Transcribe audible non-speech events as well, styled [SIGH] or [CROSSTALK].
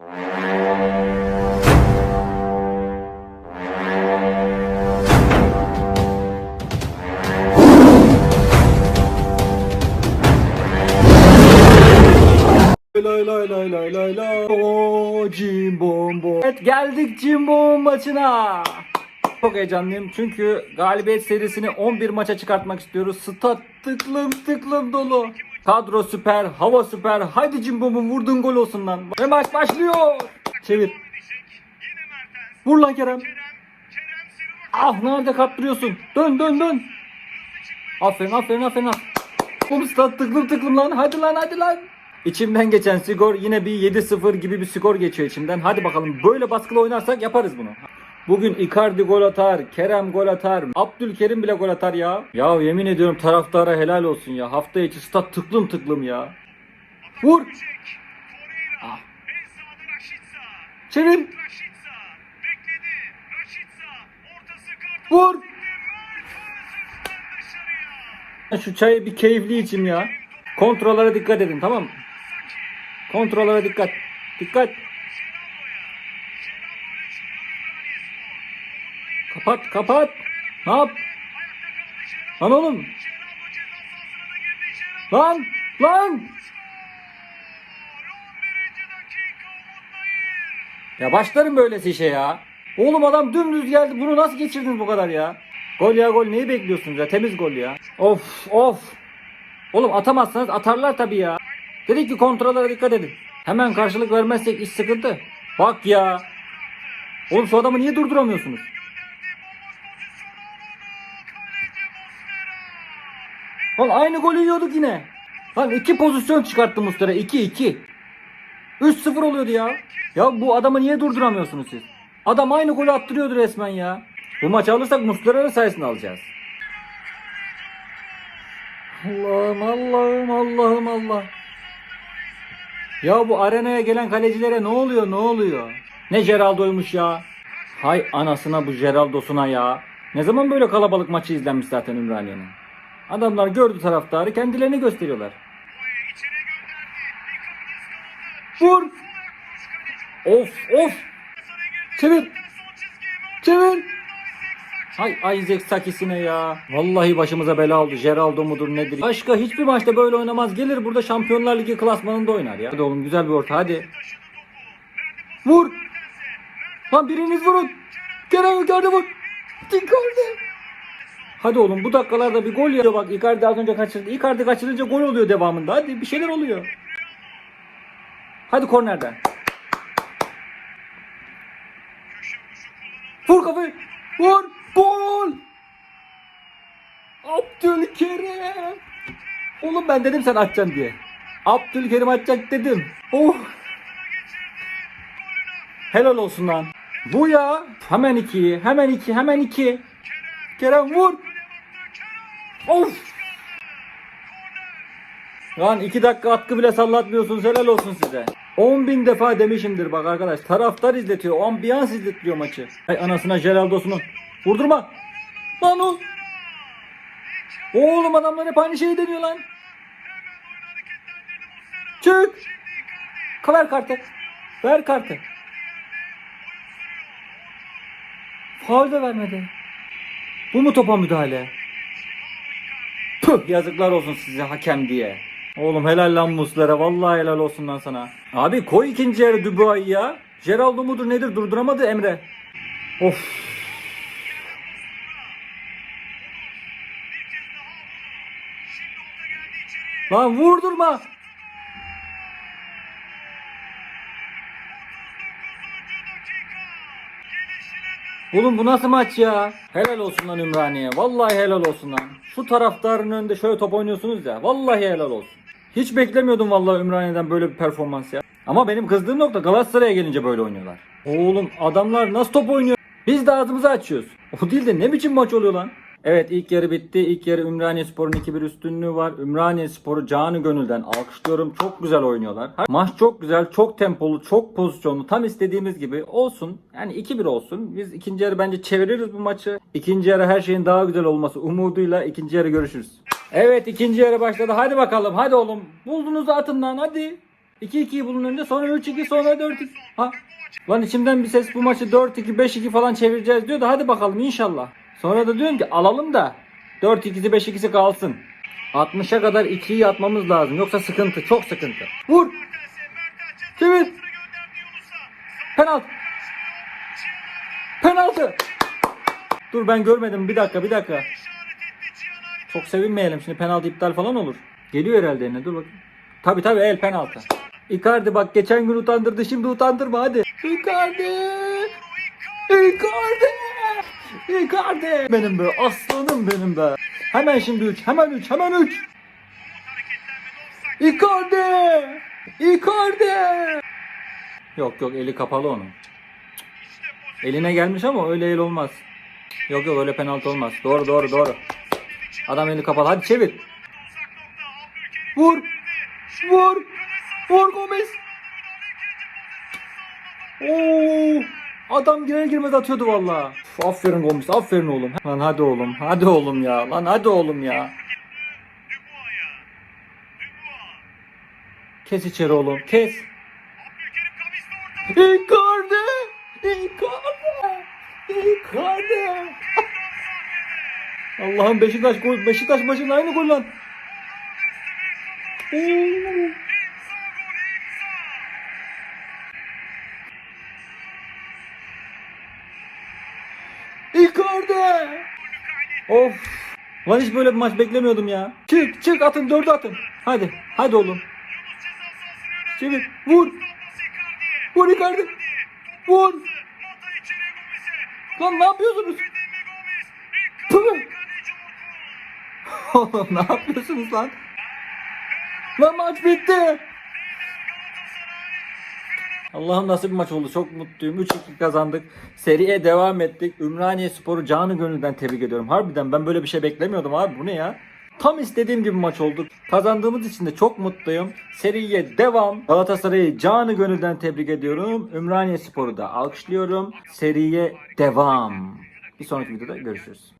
Lay lay lay lay lay lay. Oo, Cimbombo. Evet geldik Cimbom maçına. Çok heyecanlıyım çünkü galibiyet serisini 11 maça çıkartmak istiyoruz. Stat tıklım tıklım dolu. Kadro süper, hava süper. Haydi Cimbom'un vurduğun gol olsun lan. Ve maç başlıyor. Çevir. Vur lan Kerem. Ah nerede kaptırıyorsun? Dön dön dön. Aferin aferin aferin. aferin. Oğlum stat tıklım tıklım lan. Hadi lan hadi lan. İçimden geçen skor yine bir 7-0 gibi bir skor geçiyor içimden. Hadi bakalım böyle baskılı oynarsak yaparız bunu. Bugün Icardi gol atar, Kerem gol atar, Abdülkerim bile gol atar ya. Ya yemin ediyorum taraftara helal olsun ya. Hafta içi stat tıklım tıklım ya. Vur. Ah. Çevir. Vur. Şu çayı bir keyifli içim ya. Kontrollara dikkat edin tamam mı? Kontrollara dikkat. Dikkat. Kapat kapat. Ne yap? Lan oğlum. Lan lan. Ya başlarım böylesi işe ya. Oğlum adam dümdüz geldi. Bunu nasıl geçirdiniz bu kadar ya? Gol ya gol neyi bekliyorsunuz ya? Temiz gol ya. Of of. Oğlum atamazsanız atarlar tabii ya. Dedik ki kontrollara dikkat edin. Hemen karşılık vermezsek iş sıkıntı. Bak ya. Oğlum şu adamı niye durduramıyorsunuz? Lan aynı golü yiyorduk yine. Lan iki pozisyon çıkarttı Mustera. 2-2. 3-0 oluyordu ya. Ya bu adamı niye durduramıyorsunuz siz? Adam aynı golü attırıyordu resmen ya. Bu maçı alırsak Mustera'nın sayesinde alacağız. Allah'ım Allah'ım Allah'ım Allah. Ya bu arenaya gelen kalecilere ne oluyor ne oluyor? Ne Geraldo'ymuş ya. Hay anasına bu Geraldo'suna ya. Ne zaman böyle kalabalık maçı izlenmiş zaten Ümraniye'nin. Adamlar gördü taraftarı kendilerini gösteriyorlar. Vur. Of of. Çevir. Çevir. Hay Isaac Sakis'ine ya. Vallahi başımıza bela oldu. Geraldo mudur nedir? Başka hiçbir maçta böyle oynamaz. Gelir burada Şampiyonlar Ligi klasmanında oynar ya. Hadi oğlum güzel bir orta hadi. Vur. Lan biriniz vurun. Kerem Icardi vur. Icardi. Hadi oğlum bu dakikalarda bir gol ya. Bak Icardi az önce kaçırdı. Icardi kaçırınca gol oluyor devamında. Hadi bir şeyler oluyor. Hadi kornerden. Vur kafayı. Vur. Gol. Abdülkerim. Oğlum ben dedim sen atacaksın diye. Abdülkerim atacak dedim. Oh. Helal olsun lan. Bu ya. Hemen iki. Hemen iki. Hemen iki. Kerem vur. Of. Lan iki dakika atkı bile sallatmıyorsunuz helal olsun size. 10 bin defa demişimdir bak arkadaş. Taraftar izletiyor. Ambiyans izletiyor maçı. Ay anasına Geraldo'sunu. Vurdurma. Lan o. Oğlum adamlar hep aynı şeyi deniyor lan. Çık. Ver kartı. Ver kartı. Faul de vermedi. Bu mu topa müdahale? Püh [LAUGHS] yazıklar olsun size hakem diye. Oğlum helal lan Muslera. Vallahi helal olsun lan sana. Abi koy ikinci yarı Dubois'ı ya. Geraldo mudur nedir durduramadı Emre. Of. Lan vurdurma. Oğlum bu nasıl maç ya? Helal olsun lan Ümraniye. Vallahi helal olsun lan. Şu taraftarın önünde şöyle top oynuyorsunuz ya. Vallahi helal olsun. Hiç beklemiyordum vallahi Ümraniye'den böyle bir performans ya. Ama benim kızdığım nokta Galatasaray'a gelince böyle oynuyorlar. Oğlum adamlar nasıl top oynuyor? Biz de ağzımızı açıyoruz. O değil de ne biçim maç oluyor lan? Evet ilk yarı bitti. İlk yarı Ümraniye Spor'un 2-1 üstünlüğü var. Ümraniye Spor'u canı gönülden alkışlıyorum. Çok güzel oynuyorlar. Maç çok güzel, çok tempolu, çok pozisyonlu. Tam istediğimiz gibi olsun. Yani 2-1 olsun. Biz ikinci yarı bence çeviririz bu maçı. İkinci yarı her şeyin daha güzel olması umuduyla ikinci yarı görüşürüz. Evet ikinci yarı başladı. Hadi bakalım. Hadi oğlum. Bulduğunuzu atın lan hadi. 2-2'yi bulun önce sonra 3-2 sonra 4-2. Ha. Lan içimden bir ses bu maçı 4-2 5-2 falan çevireceğiz diyor da hadi bakalım inşallah. Sonra da diyorum ki alalım da 4-2'si 5-2'si kalsın. 60'a kadar 2'yi atmamız lazım yoksa sıkıntı çok sıkıntı. Vur. Çevir. Penaltı. Penaltı. Dur ben görmedim bir dakika bir dakika. Çok sevinmeyelim şimdi penaltı iptal falan olur. Geliyor herhalde eline dur bakayım. Tabi tabi el penaltı. Icardi bak geçen gün utandırdı şimdi utandırma hadi. Icardi. Icardi. Icardi. Benim be aslanım benim be. Hemen şimdi 3 hemen 3 hemen 3. Icardi. Icardi. Yok yok eli kapalı onun. Eline gelmiş ama öyle el olmaz. Yok yok öyle penaltı olmaz. Doğru doğru doğru. Adam eli kapalı. Hadi çevir. Vur. Vur. Vur Gomez. Oo. Adam girer girmez atıyordu valla. Üf, Aferin Gomez. Aferin oğlum. Lan hadi oğlum. Hadi oğlum ya. Lan hadi oğlum ya. Kes içeri oğlum. Kes. Icardi. Icardi. Icardi. Allah'ım Beşiktaş gol. Beşiktaş maçın aynı gol lan. Oo. Of. Lan hiç böyle bir maç beklemiyordum ya. Çık çık atın dördü atın. Hadi. Hadi oğlum. Çevir. Vur. Vur Icardi. Vur. Lan ne yapıyorsunuz? Tüh. [LAUGHS] Oğlum ne yapıyorsunuz lan? Lan maç bitti. Allah'ım nasıl bir maç oldu. Çok mutluyum. 3-2 kazandık. Seriye devam ettik. Ümraniye Spor'u canı gönülden tebrik ediyorum. Harbiden ben böyle bir şey beklemiyordum abi. Bu ne ya? Tam istediğim gibi maç oldu. Kazandığımız için de çok mutluyum. Seriye devam. Galatasaray'ı canı gönülden tebrik ediyorum. Ümraniye Spor'u da alkışlıyorum. Seriye devam. Bir sonraki videoda görüşürüz.